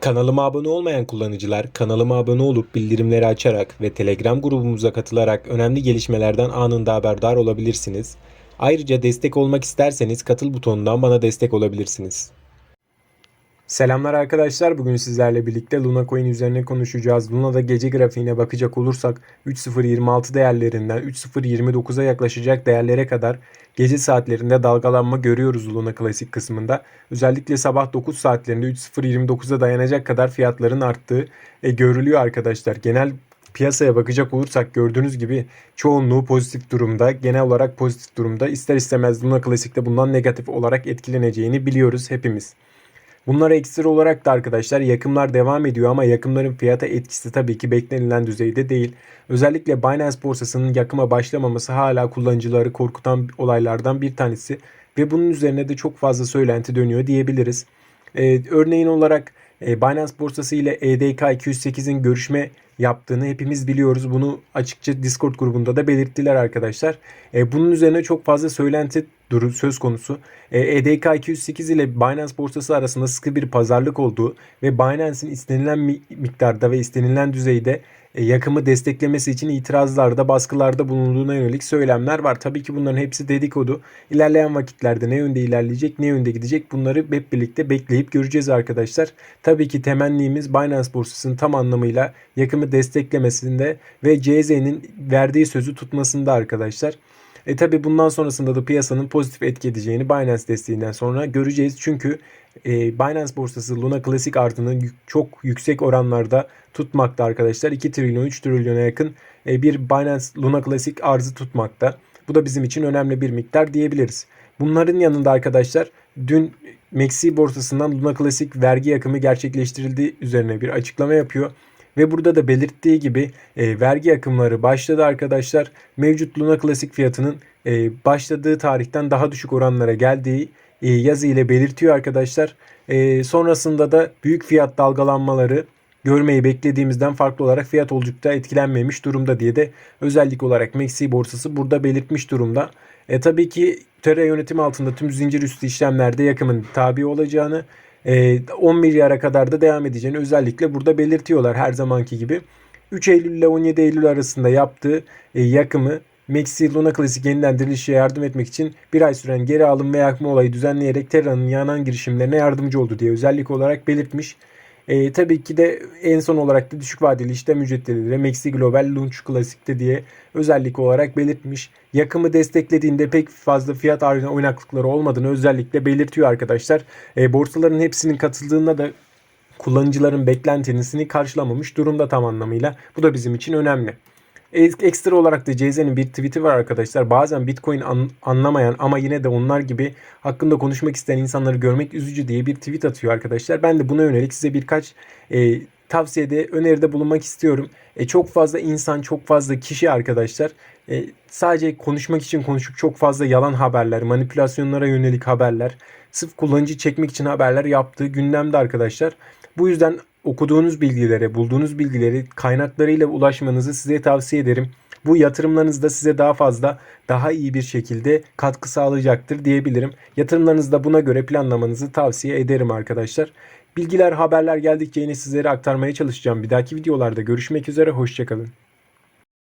Kanalıma abone olmayan kullanıcılar kanalıma abone olup bildirimleri açarak ve Telegram grubumuza katılarak önemli gelişmelerden anında haberdar olabilirsiniz. Ayrıca destek olmak isterseniz katıl butonundan bana destek olabilirsiniz. Selamlar arkadaşlar. Bugün sizlerle birlikte Luna Coin üzerine konuşacağız. Luna'da gece grafiğine bakacak olursak 3.026 değerlerinden 3.029'a yaklaşacak değerlere kadar gece saatlerinde dalgalanma görüyoruz Luna Klasik kısmında. Özellikle sabah 9 saatlerinde 3.029'a dayanacak kadar fiyatların arttığı e, görülüyor arkadaşlar. Genel piyasaya bakacak olursak gördüğünüz gibi çoğunluğu pozitif durumda. Genel olarak pozitif durumda. İster istemez Luna Klasik'te bundan negatif olarak etkileneceğini biliyoruz hepimiz. Bunlara ekstra olarak da arkadaşlar yakımlar devam ediyor ama yakımların fiyata etkisi tabii ki beklenilen düzeyde değil. Özellikle Binance borsasının yakıma başlamaması hala kullanıcıları korkutan olaylardan bir tanesi ve bunun üzerine de çok fazla söylenti dönüyor diyebiliriz. Ee, örneğin olarak e, Binance borsası ile EDK 208'in görüşme yaptığını hepimiz biliyoruz. Bunu açıkça Discord grubunda da belirttiler arkadaşlar. E, bunun üzerine çok fazla söylenti duru söz konusu. E, EDK 208 ile Binance borsası arasında sıkı bir pazarlık olduğu ve Binance'in istenilen mi- miktarda ve istenilen düzeyde e, yakımı desteklemesi için itirazlarda, baskılarda bulunduğuna yönelik söylemler var. Tabii ki bunların hepsi dedikodu. İlerleyen vakitlerde ne yönde ilerleyecek, ne yönde gidecek bunları hep birlikte bekleyip göreceğiz arkadaşlar. Tabii ki temennimiz Binance borsasının tam anlamıyla yakımı desteklemesinde ve CZ'nin verdiği sözü tutmasında arkadaşlar. E tabi bundan sonrasında da piyasanın pozitif etki edeceğini Binance desteğinden sonra göreceğiz. Çünkü e, Binance borsası Luna Classic ardını yük- çok yüksek oranlarda tutmakta arkadaşlar. 2 trilyon 3 trilyona yakın e, bir Binance Luna Classic arzı tutmakta. Bu da bizim için önemli bir miktar diyebiliriz. Bunların yanında arkadaşlar dün Maxi borsasından Luna Classic vergi yakımı gerçekleştirildiği üzerine bir açıklama yapıyor. Ve burada da belirttiği gibi e, vergi akımları başladı arkadaşlar. Mevcut Luna Classic fiyatının e, başladığı tarihten daha düşük oranlara geldiği e, yazı ile belirtiyor arkadaşlar. E, sonrasında da büyük fiyat dalgalanmaları görmeyi beklediğimizden farklı olarak fiyat oldukça etkilenmemiş durumda diye de özellik olarak Maxi borsası burada belirtmiş durumda. E, tabii ki Terra yönetim altında tüm zincir üstü işlemlerde yakımın tabi olacağını 10 milyara kadar da devam edeceğini özellikle burada belirtiyorlar her zamanki gibi. 3 Eylül ile 17 Eylül arasında yaptığı e, yakımı Maxi Luna Classic yeniden dirilişe yardım etmek için bir ay süren geri alım ve yakma olayı düzenleyerek Terra'nın yanan girişimlerine yardımcı oldu diye özellik olarak belirtmiş. E, tabii ki de en son olarak da düşük vadeli işlem ücretleriyle Maxi Global Launch Classic'te diye özellik olarak belirtmiş. Yakımı desteklediğinde pek fazla fiyat oynaklıkları olmadığını özellikle belirtiyor arkadaşlar. E, borsaların hepsinin katıldığında da kullanıcıların beklentisini karşılamamış durumda tam anlamıyla. Bu da bizim için önemli. Ek- Ekstra olarak da CZ'nin bir tweet'i var arkadaşlar. Bazen Bitcoin an- anlamayan ama yine de onlar gibi hakkında konuşmak isteyen insanları görmek üzücü diye bir tweet atıyor arkadaşlar. Ben de buna yönelik size birkaç e, tavsiyede, öneride bulunmak istiyorum. E, çok fazla insan, çok fazla kişi arkadaşlar e, sadece konuşmak için konuşup çok fazla yalan haberler, manipülasyonlara yönelik haberler, sırf kullanıcı çekmek için haberler yaptığı gündemde arkadaşlar. Bu yüzden okuduğunuz bilgilere, bulduğunuz bilgileri kaynaklarıyla ulaşmanızı size tavsiye ederim. Bu yatırımlarınız da size daha fazla, daha iyi bir şekilde katkı sağlayacaktır diyebilirim. Yatırımlarınızı da buna göre planlamanızı tavsiye ederim arkadaşlar. Bilgiler, haberler geldikçe yine sizlere aktarmaya çalışacağım. Bir dahaki videolarda görüşmek üzere, hoşçakalın.